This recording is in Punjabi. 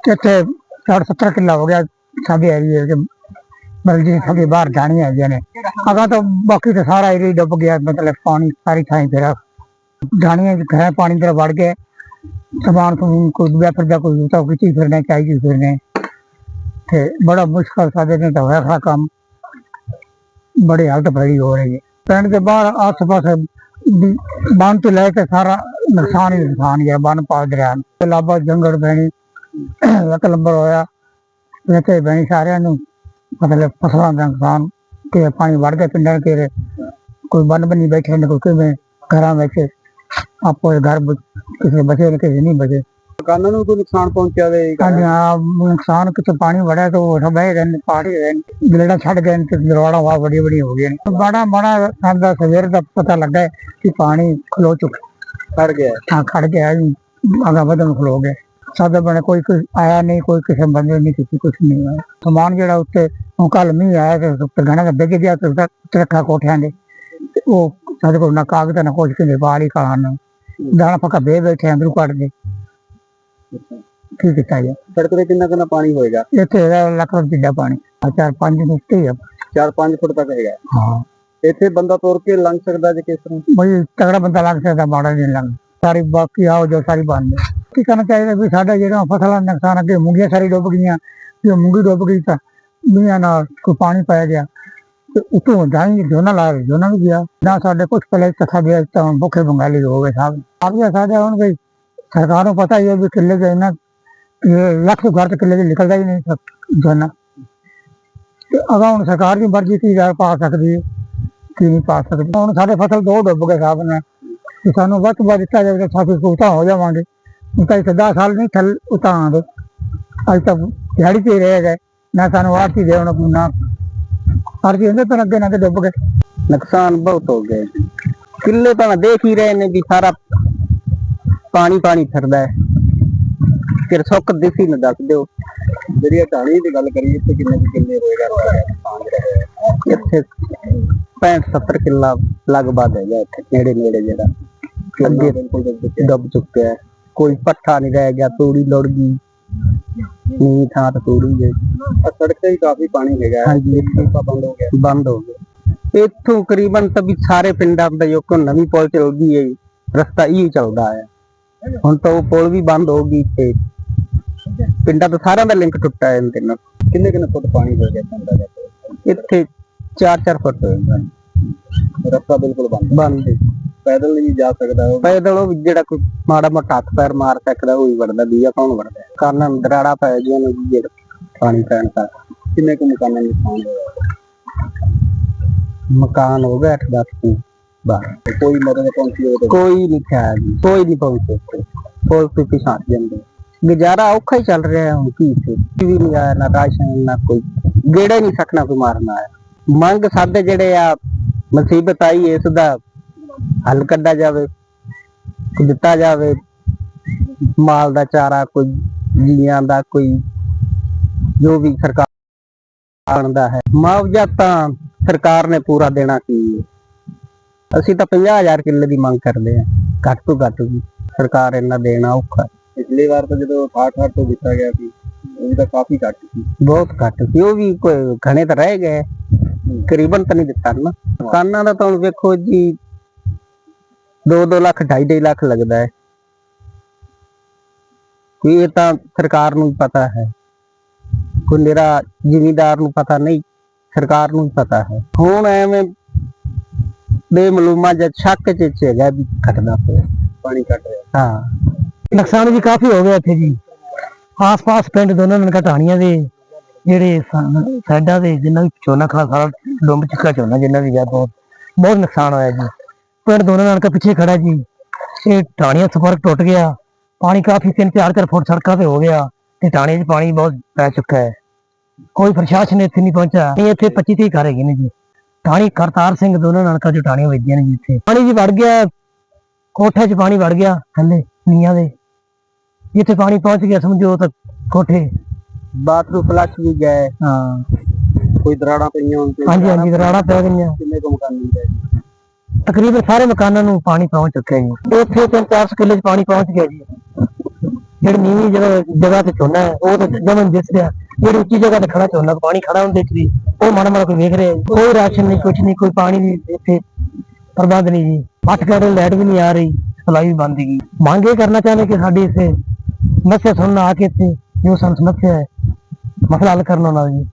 ਇੱਥੇ 60 ਕਿੱਲਾ ਹੋ ਗਿਆ ਸਾਡੇ ਏਰੀਏ ਚ ਮਤਲਬ ਜੀ ਸਾਡੇ ਬਾਹਰ ਜਾਣੀ ਹੈਗੀਆਂ ਨੇ। ਅਗਾ ਤਾਂ ਬਾਕੀ ਤਾਂ ਸਾਰਾ ਏਰੀਆ ਡੁੱਬ ਗਿਆ, ਮਤਲਬ ਪਾਣੀ ਸਾਰੀ ਥਾਂ ਫੇਰਾ ਜਾਣੀਆਂ ਚ ਘਰਾਂ ਪਾਣੀ ਅੰਦਰ ਵੜ ਗਏ ਸਮਾਨ ਸਮੂਨ ਕੋਈ ਦੁਆ ਫਿਰਦਾ ਕੋਈ ਤਾਂ ਕਿਤੇ ਫਿਰਨੇ ਚਾਹੀਦੀ ਫਿਰਨੇ। ਤੇ ਬੜਾ ਮੁਸ਼ਕਲ ਸਾਡੇ ਨੇ ਤਾਂ ਹੋਇਆ ਖੜਾ ਕੰਮ। ਬੜੀ ਹਾਲਤ ਬੜੀ ਹੋ ਰਹੀ ਹੈ। ਪਿੰਡ ਦੇ ਬਾਹਰ ਆਸ ਪਾਸ ਬੰਨ ਤੋਂ ਲੈ ਕੇ ਸਾਰਾ ਨੁਕਸਾਨ ਹੀ ਨੁਕਸਾਨ ਹੀ ਹੈ ਬੰਨ ਪਾ ਦਰਿਆ ਲਾਬਾ ਜੰਗਲ ਪੈਣੀ ਇੱਕ ਨੰਬਰ ਹੋਇਆ ਇੱਥੇ ਬੈਣੀ ਸਾਰਿਆਂ ਨੂੰ ਮਤਲਬ ਫਸਲਾਂ ਦਾ ਨੁਕਸਾਨ ਕਿ ਪਾਣੀ ਵੜ ਗਿਆ ਪਿੰਡਾਂ ਕੇ ਕੋਈ ਬੰਨ ਬੰਨੀ ਬੈਠੇ ਨੇ ਕੋਈ ਕਿਵੇਂ ਘਰਾਂ ਵਿੱਚ। ਆਪੋ ਦੇ ਘਰ ਕਿਸੇ ਬਚੇ ਨੇ ਕਿਸੇ ਨਹੀਂ ਬਚੇ। ਦੁਕਾਨਾਂ ਨੂੰ ਕੋਈ ਨੁਕਸਾਨ ਪਹੁੰਚਿਆ ਵੇ ਹਾਂਜੀ ਹਾਂ ਨੁਕਸਾਨ ਕਿਤੇ ਪਾਣੀ ਵੜਿਆ ਤਾਂ ਉਹ ਬਹਿ ਗਏ ਨੇ ਪਾੜੀ ਗਏ ਨੇ। ਗਲੇੜਾ ਛੱਡ ਗਏ ਨੇ ਤੇ ਦਰਵਾੜਾ ਵਾ ਬੜੀ ਬੜੀ ਹੋ ਗਈਆਂ ਨੇ। ਬੜਾ ਬੜਾ ਸਾਡਾ ਸਵੇਰ ਦਾ ਪਤਾ ਲੱਗਾ ਕਿ ਪਾਣੀ ਖਲੋ ਚੁੱਕਾ ਖੜ ਗਿਆ। ਹਾਂ ਖੜ ਗਿਆ ਜੀ ਅਗਾ ਵਧਣ ਖਲੋ ਗਏ ਸਾਦਾ ਬਣੇ ਕੋਈ ਕੋਈ ਆਇਆ ਨਹੀਂ ਕੋਈ ਕਿਸੇ ਬੰਦੇ ਨਹੀਂ ਕਿਸੇ ਕੁਝ ਨਹੀਂ ਆਇਆ ਸਮਾਨ ਜਿਹੜਾ ਉੱਤੇ ਉਹ ਕੱਲ ਮੀਂਹ ਆਇਆ ਤੇ ਉੱਤੇ ਘਣਾ ਦਾ ਡਿੱਗ ਗਿਆ ਤੇ ਰੱਖਾ ਕੋਠਿਆਂ ਦੇ। ਉਹ ਸਾਡੇ ਕੋਲ ਨਾ ਕਾਗਜ਼ ਨਾ ਕੁਝ ਕਿੰਨੇ ਹੀ ਕਾਣ ਦਾਣਾ ਪੱਕਾ ਬੇ ਬੈਠੇ ਅੰਦਰੋਂ ਕੱਢ ਦੇ ਕੀ ਕੀਤਾ ਜੀ ਸੜਕ ਤੇ ਕਿੰਨਾ ਕਿੰਨਾ ਪਾਣੀ ਹੋਏਗਾ? ਇੱਥੇ ਹੈਗਾ ਲੱਖ ਰੁਪਏ ਜਿੱਡਾ ਪਾਣੀ। ਆ ਚਾਰ ਪੰਜ ਨਿਕਤੇ ਆ। 4-5 ਫੁੱਟ ਤੱਕ ਹੈਗਾ। ਹਾਂ। ਇੱਥੇ ਬੰਦਾ ਤੁਰ ਕੇ ਲੰਘ ਸਕਦਾ ਜੇ ਕਿਸ ਤਰ੍ਹਾਂ ਬਈ ਤਗੜਾ ਬੰਦਾ ਲੱਗ ਸਕਦਾ ਮਾੜਾ ਨਹੀਂ ਲੱਗ ਸਾਰੀ ਬਾਕੀ ਆਓ ਜੋ ਸਾਰੀ ਬੰਦ ਹੈ ਕੀ ਕਰਨਾ ਚਾਹੀਦਾ ਵੀ ਸਾਡਾ ਜਿਹੜਾ ਫਸਲਾਂ ਦਾ ਨੁਕਸਾਨ ਅੱਗੇ ਮੂੰਗੀਆਂ ਸਾਰੀ ਡੁੱਬ ਗਈਆਂ ਜੇ ਮੂੰਗੀ ਡੁੱਬ ਗਈ ਤਾਂ ਮੀਆਂ ਨਾਲ ਕੋਈ ਪਾਣੀ ਪੈ ਗਿਆ। ਤੇ ਉਤੋਂ ਜਾਈ ਜੋਨਾ ਲਾ ਜੋਨਾ ਵੀ ਗਿਆ। ਨਾ ਸਾਡੇ ਕੁਝ ਪਹਿਲੇ ਤਥਾ ਵੀ ਤਾਂ ਭੁੱਖੇ ਬੰਗਾਲੀ ਹੋ ਗਏ ਸਾਹਿਬ ਆਪ ਸਾਡੇ ਹੁਣ ਵੀ ਸਰਕਾਰ ਨੂੰ ਪਤਾ ਹੀ ਹੈ ਵੀ ਕਿੱਲੇ ਦੇ ਨਾ ਲੱਖ ਤੋਂ ਘਰ ਤੇ ਕਿੱਲੇ ਦੇ ਨਿਕਲਦਾ ਹੀ ਨਹੀਂ ਜੋਨਾ ਤੇ ਅਗਾ ਹੁਣ ਸਰਕਾਰ ਦੀ ਮਰਜ਼ੀ ਕੀ ਜਾ ਪਾ ਸਕਦੀ ਹੈ, ਕੀ ਨਹੀਂ ਪਾ ਸਕਦੀ। ਹੁਣ ਸਾਡੇ ਫਸਲ ਦੋ ਡੁੱਬ ਗਏ ਸਾਹਿਬ ਨੇ ਕਿ ਸਾਨੂੰ ਵੱਧ ਵੱਧ ਦਿੱਤਾ ਜਾਵੇ ਤਾਂ ਸਾਫੀ ਕੋਤਾ ਹੋ ਜਾਵਾਂਗੇ। ਤਾਂ ਇੱਥੇ 10 ਸਾਲ ਨਹੀਂ ਥੱਲ ਉਤਾਂ ਦੇ ਅੱਜ ਤੱਕ ਦਿਹਾੜੀ ਤੇ ਰਹਿ ਗਏ। ਨਾ ਸਾਨੂੰ ਆਰਤੀ ਦੇਣ ਨੂੰ ਨਾ। ਆਰਤੀ ਹੁੰਦੇ ਤਾਂ ਅੱਗੇ ਨਾ ਡੁੱਬ ਗਏ। ਨੁਕਸਾਨ ਬਹੁਤ ਹੋ ਗਏ ਕਿੱਲੇ ਤਾਂ ਦੇਖ ਹੀ ਰਹੇ ਨੇ ਵੀ ਸਾਰਾ ਪਾਣੀ ਪਾਣੀ ਫਿਰਦਾ ਹੈ। ਫਿਰ ਸੁੱਕ ਦਿਸੀ ਨਾ ਦੱਸ ਦਿਓ। ਜਿਹੜੀ ਢਾਣੀ ਦੀ ਗੱਲ ਕਰੀਏ ਇੱਥੇ ਕਿੰਨੇ ਕੁ ਕਿੱਲੇ ਹੋਏਗਾ ਨੁਕਸਾਨ ਜਿਹੜਾ ਹੋਇਆ ਇੱਥੇ 65 70 ਕਿੱਲਾ ਲਗਭਗ ਹੈਗਾ ਇੱਥੇ ਨੇੜੇ ਨੇੜੇ ਜਿਹੜਾ। ਅੱਗੇ ਡੁੱਬ ਚੁੱਕਿਆ ਹੈ। ਕੋਈ ਪੱਠਾ ਨਹੀਂ ਰਹਿ ਗਿਆ ਤੂੜੀ ਲੁੜ ਗਈ। ਨੀ ਥਾਂ ਤੇ ਤੂੜੀ ਗਈ। ਸੜਕ ਤੇ ਵੀ ਕਾਫੀ ਪਾਣੀ ਹੈਗਾ। ਹਾਂਜੀ। ਇੱਥੇ ਬੰਦ ਹੋ ਗਿਆ। ਬੰਦ ਹੋ ਗਿਆ। ਇੱਥੋਂ ਕਰੀਬਨ ਤਾਂ ਵੀ ਸਾਰੇ ਪਿੰਡਾਂ ਦਾ ਜੋ ਕੋਈ ਨਵੀਂ ਪੁਲ ਚੱਲਦੀ ਹੈ ਰਸਤਾ ਇਹ ਚੱਲਦਾ ਹੈ। ਹੁਣ ਤਾਂ ਉਹ ਪੁਲ ਵੀ ਬੰਦ ਹੋ ਗਈ ਤੇ ਪਿੰਡਾਂ ਤੋਂ ਸਾਰਿਆਂ ਦਾ ਲਿੰਕ ਟੁੱਟਾ ਹੈ ਇਹਦੇ ਨਾਲ ਕਿੰਨੇ ਕਿੰਨੇ ਫੁੱਟ ਪਾਣੀ ਹੋ ਗਿਆ ਪਿੰਡਾਂ ਦਾ? ਇੱਥੇ 4-4 ਫੁੱਟ। ਰਸਤਾ ਬਿਲਕੁਲ ਬੰਦ ਬੰਦ ਪੈਦਲ ਨਹੀਂ ਜਾ ਸਕਦਾ ਪੈਦਲ ਉਹ ਜਿਹੜਾ ਕੋਈ ਮਾੜਾ ਮੋਟਾ ਹੱਥ ਪੈਰ ਮਾਰ ਸਕਦਾ ਉਹ ਹੀ ਵੜਦਾ ਦੂਜਾ ਕੌਣ ਵੜਦਾ? ਕਾਰਨ ਦਰਾੜਾ ਪੈ ਗਿਆ ਨੂੰ ਜਿਹੜਾ ਪਾਣੀ ਪੈਣ ਦਾ। ਕਿੰਨੇ ਕੁ ਮਕਾਨਾਂ ਨੂੰ ਨੁਕਸਾਨ ਹੋਇਆ ਮਕਾਨ ਹੋ ਗਿਆ 8-10 ਕੁ। ਬਾਹਰ ਕੋਈ ਮਦਦ ਪਹੁੰਚੀ ਹੋਵੇ ਕੋਈ ਨਹੀਂ ਖਿਆ ਜੀ। ਕੋਈ ਨਹੀਂ ਪਹੁੰਚੇ ਇੱਥੇ। ਪੁਲਿਸ ਵੀ ਪਿਛਾਂ ਹਟ ਜਾਂਦੇ ਗੁਜ਼ਾਰਾ ਔਖਾ ਹੀ ਚੱਲ ਰਿਹਾ ਹੁਣ ਕੀ ਕੋਈ ਵੀ ਨਹੀਂ ਆਇਆ ਨਾ ਰਾਸ਼ਨ ਨਾ ਕੋਈ। ਗੇੜੇ ਨਹੀਂ ਸਕਣਾ ਕੋਈ ਮਾਰਨ ਆਇਆ। ਮੰਗ ਸਾਡੇ ਜਿਹੜੇ ਆ ਮੁਸੀਬਤ ਆਈ ਇਸ ਦਾ ਹੱਲ ਕੱਢਿਆ ਜਾਵੇ ਦਿੱਤਾ ਜਾਵੇ ਮਾਲ ਦਾ ਚਾਰਾ ਕੋਈ ਜੀਆਂ ਦਾ ਕੋਈ ਜੋ ਵੀ ਸਰਕਾਰ ਬਣਦਾ ਹੈ। ਮੁਆਵਜ਼ਾ ਤਾਂ ਸਰਕਾਰ ਨੇ ਪੂਰਾ ਦੇਣਾ ਕੀ। ਅਸੀਂ ਤਾਂ 50000 ਕਿੱਲੇ ਦੀ ਮੰਗ ਕਰਦੇ ਆ ਘੱਟ ਤੋਂ ਘੱਟ ਵੀ। ਸਰਕਾਰ ਇਹਨਾਂ ਦੇਣਾ ਔਖਾ। ਪਿਛਲੀ ਵਾਰ ਤਾਂ ਜਦੋਂ 68 ਤੋਂ ਦਿੱਤਾ ਗਿਆ ਸੀ ਉਹ ਵੀ ਤਾਂ ਕਾਫੀ ਘੱਟ ਸੀ। ਬਹੁਤ ਘੱਟ ਸੀ ਉਹ ਵੀ ਕੋਈ ਘਣੇ ਤਾਂ ਰਹਿ ਗਏ। ਕਰੀਬਨ ਤਾਂ ਨਹੀਂ ਦਿੱਤਾ ਨਾ। ਕਿਸਾਨਾਂ ਦਾ ਤਾਂ ਵੇਖੋ ਜੀ 2-2 ਲੱਖ 2.5 ਲੱਖ ਲੱਗਦਾ ਹੈ। ਕੋਈ ਇਹ ਤਾਂ ਸਰਕਾਰ ਨੂੰ ਪਤਾ ਹੈ। ਕੋਈ ਮੇਰਾ ਜ਼ਿਮੀਦਾਰ ਨੂੰ ਪਤਾ ਨਹੀਂ ਸਰਕਾਰ ਨੂੰ ਪਤਾ ਹੈ। ਹੁਣ ਐਵੇਂ ਬੇਮਲੂਮਾ ਜਦ ਸ਼ੱਕ ਚ ਚ ਹੈਗਾ ਵੀ ਘਟਦਾ ਪਿਆ। ਪਾਣੀ ਘਟ ਰਿਹਾ। ਹਾਂ। ਨੁਕਸਾਨ ਵੀ ਕਾਫੀ ਹੋ ਗਿਆ ਇੱਥੇ ਜੀ। ਆਸ-ਪਾਸ ਪਿੰਡ ਦੋਨਾਂ ਨੇ ਘਟਾਣੀਆਂ ਦੇ ਜਿਹੜੇ ਸਾ- ਸਾਡਾ ਦੇ ਜਿੰਨਾ ਵੀ ਝੋਨਾ ਖੜਾ ਸਾਰਾ ਡੁੰਬ ਚੁੱਕਾ ਝੋਨਾ ਜਿੰਨਾ ਵੀ ਗਿਆ ਬਹੁਤ ਬਹੁਤ ਨੁਕਸਾਨ ਹੋਇਆ ਜੀ। ਪਿੰਡ ਦੋਨਾਂ ਨਾਲ ਪਿੱਛੇ ਖੜਾ ਜੀ। ਇਹ ਟਾਣੀਆਂ ਸੰਪਰਕ ਟੁੱਟ ਗਿਆ। ਪਾਣੀ ਕਾਫੀ 3-4 ਫੁੱਟ ਸੜਕਾਂ ਤੇ ਹੋ ਗਿਆ ਤੇ ਟਾਣੇ 'ਚ ਪਾਣੀ ਬਹੁਤ ਪੈ ਚੁੱਕਾ ਹੈ। ਕੋਈ ਪ੍ਰਸ਼ਾਸਨ ਇੱਥੇ ਨਹੀਂ ਪਹੁੰਚਿਆ। ਇਹ ਇੱਥੇ 25 ਤੀਹ ਘਰ ਹੈਗੇ ਨੇ ਜੀ। ਟਾਣੀ ਕਰਤਾਰ ਸਿੰਘ ਦੋਨਾਂ ਨਾਲ ਜੋ ਟਾਣੀਆਂ ਵੱਜੀਆਂ ਨੇ ਜੀ ਇੱਥੇ। ਪਾਣੀ ਜੀ ਵੜ ਗਿਆ। ਕੋਠੇ 'ਚ ਪਾਣੀ ਵੜ ਗਿਆ। ਥੱਲੇ ਨੀਆਂ ਦੇ। ਜਿੱਥੇ ਪਾਣੀ ਪਹੁੰਚ ਗਿਆ ਸਮਝੋ ਤਾਂ ਕੋਠੇ। ਬਾਥਰੂਮ ਫਲਸ਼ ਵੀ ਗਏ। ਹਾਂ। ਕੋਈ ਦਰਾੜਾਂ ਪਈਆਂ ਹੋਣ ਤੇ ਹਾਂਜੀ ਹਾਂਜੀ ਦਰਾੜਾ ਪੈ ਗਈਆਂ। ਕਿੰਨੇ ਕੁ ਮਕਾਨ ਨਹੀਂ ਗਏ ਤਕਰੀਬਨ ਸਾਰੇ ਮਕਾਨਾਂ ਨੂੰ ਪਾਣੀ ਪਹੁੰਚ ਚੁੱਕਿਆ ਜੀ। ਉੱਥੇ ਤਿੰਨ ਚਾਰ ਸੌ ਕਿੱਲੇ 'ਚ ਪਾਣੀ ਪਹੁੰਚ ਗਿਆ ਜੀ। ਜਿਹੜੀ ਨੀਵੀਂ ਜਗ੍ਹਾ ਜਗ੍ਹਾ ਤੇ ਝੋਨਾ ਹੈ ਉਹ ਤਾਂ ਜਮਨ ਦਿਸ ਰਿਹਾ। ਜਿਹੜੀ ਉੱਚੀ ਜਗ੍ਹਾ ਤੇ ਖੜਾ ਝੋਨਾ ਪਾਣੀ ਖੜਾ ਹੁੰਦਾ ਚ ਉਹ ਮਾੜਾ ਮਾੜਾ ਕੋਈ ਵੇਖ ਰਿਹਾ। ਕੋਈ ਰਾਸ਼ਨ ਨਹੀਂ ਕੁਝ ਨਹੀਂ ਕੋਈ ਪਾਣੀ ਨਹੀਂ ਇੱਥੇ। ਪ੍ਰਬੰਧ ਨਹੀਂ ਜੀ। ਅੱਠ ਘੰਟੇ ਲਾਈਟ ਵੀ ਨਹੀਂ ਆ ਰਹੀ। ਸਪਲਾਈ ਵੀ ਬੰਦ ਹੈਗੀ ਮੰਗ ਇਹ ਕਰਨਾ ਚਾਹੁੰਦੇ ਕਿ ਸਾਡੀ ਇਸੇ ਸਮੱਸਿਆ ਸੁਣਨ ਆ ਕੇ ਇੱਥੇ ਜੋ ਸਾਨੂੰ ਸਮੱਸਿਆ ਹੈ ਮਸਲਾ ਹੱਲ ਕਰਨ ਉਹਨਾਂ ਦਾ। ਜੀ